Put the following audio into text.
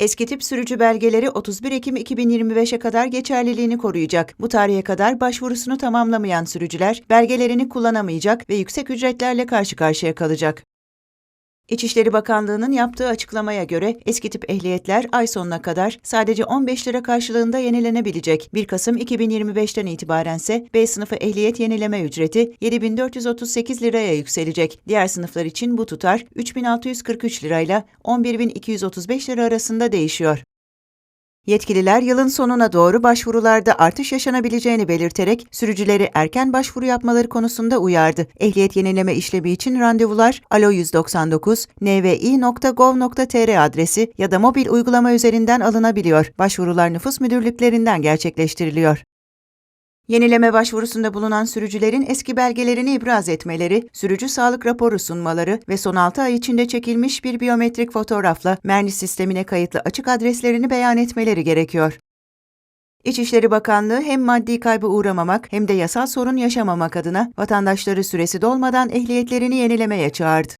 Eski tip sürücü belgeleri 31 Ekim 2025'e kadar geçerliliğini koruyacak. Bu tarihe kadar başvurusunu tamamlamayan sürücüler belgelerini kullanamayacak ve yüksek ücretlerle karşı karşıya kalacak. İçişleri Bakanlığı'nın yaptığı açıklamaya göre eski tip ehliyetler ay sonuna kadar sadece 15 lira karşılığında yenilenebilecek. 1 Kasım 2025'ten itibarense B sınıfı ehliyet yenileme ücreti 7438 liraya yükselecek. Diğer sınıflar için bu tutar 3643 lirayla 11235 lira arasında değişiyor. Yetkililer yılın sonuna doğru başvurularda artış yaşanabileceğini belirterek sürücüleri erken başvuru yapmaları konusunda uyardı. Ehliyet yenileme işlemi için randevular alo 199 nvi.gov.tr adresi ya da mobil uygulama üzerinden alınabiliyor. Başvurular nüfus müdürlüklerinden gerçekleştiriliyor. Yenileme başvurusunda bulunan sürücülerin eski belgelerini ibraz etmeleri, sürücü sağlık raporu sunmaları ve son 6 ay içinde çekilmiş bir biyometrik fotoğrafla Mernis sistemine kayıtlı açık adreslerini beyan etmeleri gerekiyor. İçişleri Bakanlığı hem maddi kaybı uğramamak hem de yasal sorun yaşamamak adına vatandaşları süresi dolmadan ehliyetlerini yenilemeye çağırdı.